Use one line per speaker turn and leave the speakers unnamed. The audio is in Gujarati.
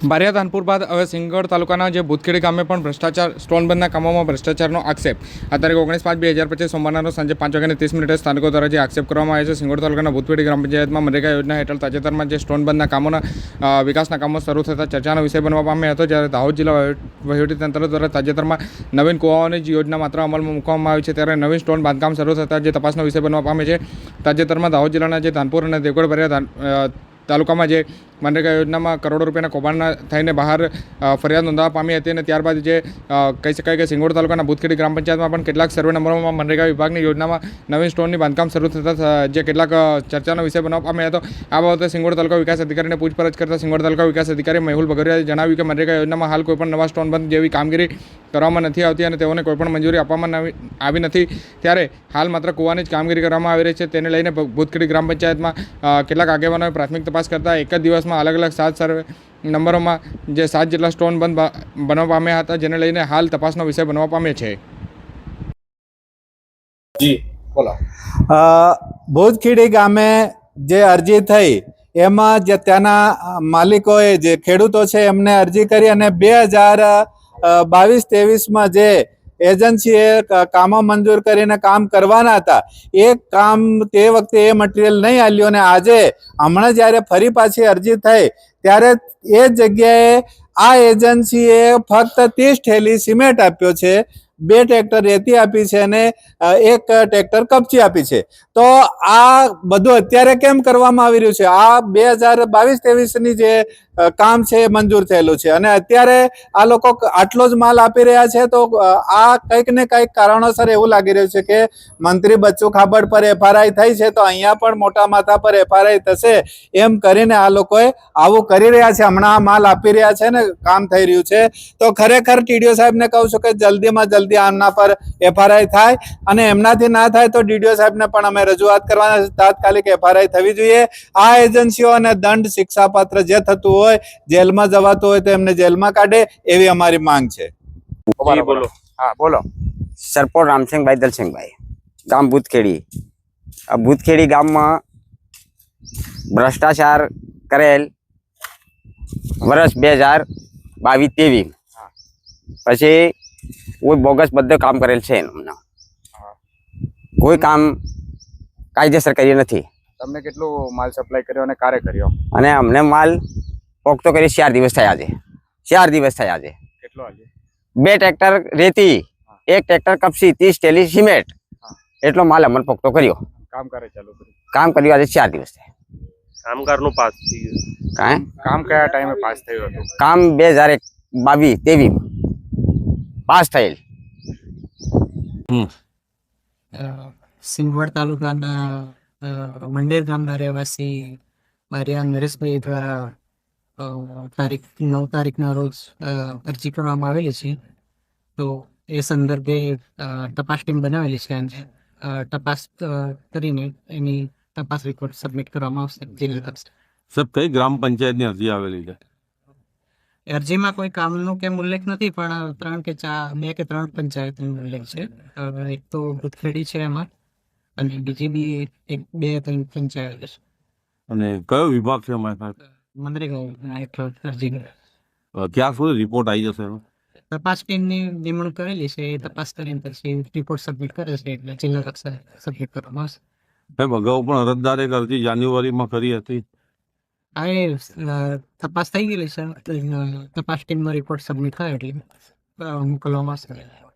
બારિયા ધાનપુર બાદ હવે સિંગગઢ તાલુકાના જે ભૂતખેડી ગામે પણ ભ્રષ્ટાચાર સ્ટોન બંધના કામોમાં ભ્રષ્ટાચારનો આક્ષેપ. આ તારીખ ઓગણીસ પાંચ બે હજાર પચીસ સોમવારના સાંજે પાંચ વાગ્યાને ત્રીસ મિનિટે સ્થાનિકો દ્વારા જે આક્ષેપ કરવામાં આવ્યો છે સિંગોડ તાલુકાના ભૂતખેડી ગ્રામ પંચાયતમાં મનરેગા યોજના હેઠળ તાજેતરમાં જે સ્ટોન બંધના કામોના વિકાસના કામો શરૂ થતાં ચર્ચાનો વિષય બનવા પામ્યો હતો જ્યારે દાહોદ જિલ્લા વહીવટીતંત્ર દ્વારા તાજેતરમાં નવીન કુવાઓની જે યોજના માત્ર અમલમાં મૂકવામાં આવી છે ત્યારે નવીન સ્ટોન બાંધકામ શરૂ થતાં જે તપાસનો વિષય બનવા પામે છે તાજેતરમાં દાહોદ જિલ્લાના જે ધાનપુર અને દેવગઢ અ, તાલુકામાં જે મનરેગા યોજનામાં કરોડો રૂપિયાના કૌભાંડના થઈને બહાર ફરિયાદ નોંધવા પામી હતી અને ત્યારબાદ જે કહી શકાય કે સિંગોડ તાલુકાના ભૂતખેડી ગ્રામ પંચાયતમાં પણ કેટલાક સર્વે નંબરોમાં મનરેગા વિભાગની યોજનામાં નવીન સ્ટોનની બાંધકામ શરૂ થતાં જે કેટલાક ચર્ચાનો વિષય બનાવવા પામ્યો હતો. આ બાબતે સિંગોડ તાલુકા વિકાસ અધિકારીને પૂછપરછ કરતા સિંગોડ તાલુકા વિકાસ અધિકારી મેહુલ ભગરિયાએ જણાવ્યું કે મનરેગા યોજનામાં હાલ કોઈપણ નવા સ્ટોન બંધ જેવી કામગીરી કરવામાં નથી આવતી અને તેઓને કોઈપણ મંજૂરી આપવામાં આવી નથી. ત્યારે હાલ માત્ર કૂવાની જ કામગીરી કરવામાં આવી રહી છે. તેને લઈને ભ- ભૂતખેડી ગ્રામ પંચાયતમાં કેટલાક આગેવાનોએ પ્રાથમિક તપાસ કરતા એક જ દિવસમાં અલગ અલગ સાત સર્વે નંબરોમાં જે સાત જેટલા સ્ટોન બંધ બનવા પામ્યા હતા જેને લઈને હાલ તપાસનો વિષય બનવા પામ્યો છે.
જી બોલો.
અ, ભૂતખીડી ગામે જે અરજી થઈ એમાં જે ત્યાંના માલિકોએ જે ખેડૂતો છે એમને અરજી કરી અને બે હજાર બાવીસ ત્રેવીસમાં જે એજન્સીએ કામો મંજૂર કરીને કામ કરવાના હતા, એ કામ તે વખતે એ મટીરિયલ નહીં આલ્યું અને આજે હમણાં જ્યારે ફરી પાછી અરજી થઈ, ત્યારે એ જગ્યાએ આ એજન્સીએ ફક્ત ત્રીસ થેલી સિમેન્ટ આપ્યો છે, બે ટ્રેક્ટર રેતી આપી છે અને એક ટ્રેક્ટર કપચી આપી છે. તો આ બધું અત્યારે કેમ કરવામાં આવી રહ્યું છે? આ બે હજાર બાવીસ ત્રેવીસની જે કામ છે એ મંજૂર થયેલું છે. અને અત્યારે આ લોકો આટલો જ માલ આપી રહ્યા છે તો આ કંઈક ને કંઈક કારણોસર એવું લાગી રહ્યું છે કે મંત્રી બચ્ચુ ખાબડ પર એફઆરઆઈ થઈ છે તો અહીંયા પણ મોટા માથા પર એફઆરઆઈ થશે એમ કરીને આ લોકોએ આવું કરી રહ્યા છે. હમણાં આ માલ આપી રહ્યા છે ને કામ થઈ રહ્યું છે. તો ખરેખર ટીડીઓ સાહેબને કહું છું કે જલ્દીમાં જલ્દી આમના પર એફઆરઆઈ થાય અને એમનાથી ના થાય તો ડીડીઓ સાહેબને પણ અમે રજૂઆત કરવાના તાત્કાલિક એફઆરઆઈ થવી જોઈએ. આ એજન્સીઓને દંડ શિક્ષાપાત્ર જે થતું હોય જેલમાં જવાતું હોય તો એમને જેલમાં કાઢે એવી અમારી માંગ છે.
બોલો. હા બોલો.
સરપોર રામસિંહભાઈ દલસિંહભાઈ ગામ ભૂતખેડી. આ ભૂતખેડી ગામમાં ભ્રષ્ટાચાર કરેલ વર્ષ બે હજાર બાવીસ તેવી પછી કોઈ બોગસ બધું કામ કરેલ છે એમના કોઈ કામ કાયદેસર કર્યું નથી.
તમને કેટલો માલ સપ્લાય કર્યો અને કાર્ય કર્યો?
અને અમને માલ પોખતો કરી ચાર દિવસ થયા છે. ચાર દિવસ થયા છે.
કેટલો આજે?
બે ટ્રેક્ટર રેતી એક ટ્રેક્ટર કપસી ત્રીસ ટેલી સિમેન્ટ. એટલો માલ અમને પોખતો કર્યો.
કામ કરે ચાલુ કર્યું?
કામ કર્યું આજે ચાર દિવસ થયા.
કામગારનું પાસ થઈ ગયું.
કાંઈ?
કામ કયા ટાઈમે પાસ થયું હતું?
કામ બે હજાર એક બાવીસ તેવી પાસ થયેલ.
સિંગવડ તાલુકાના મંદિર ગામના રહેવાસી મારી નરેશભાઈ દ્વારા તારીખ નવ તારીખના રોજ અરજી કરવામાં આવેલી છે. તો એ સંદર્ભે તપાસ ટીમ બનાવેલી છે અને તપાસ કરીને એની તપાસ રિપોર્ટ સબમિટ કરવામાં આવશે. કક્ષાએ.
સર કઈ ગ્રામ પંચાયતની અરજી આવેલી છે?
અરજીમાં કોઈ કામનો કેમ ઉલ્લેખ નથી પણ ત્રણ કે ચાર બે કે ત્રણ પંચાયતનો ઉલ્લેખ છે. એક તો ભૂતખેડી છે એમાં અને બીજી બી એક બે ત્રણ પંચાયત છે.
અને કયો વિભાગ છે અમારી પાસે ક્યાં સુધી રિપોર્ટ આવી જશે?
તપાસ ટીમની નિમણૂક કરેલી છે. એ તપાસ કરીને પછી રિપોર્ટ સબમિટ કરે છે એટલે જિલ્લા કક્ષાએ સબમિટ કરવામાં આવશે.
સાહેબ અગાઉ પણ અરજદારે એક અરજી જાન્યુઆરીમાં કરી હતી.
આ તપાસ થઈ ગયેલી છે. તપાસ ટીમનો રિપોર્ટ સબમિટ થાય એટલે મોકલવામાં આવશે.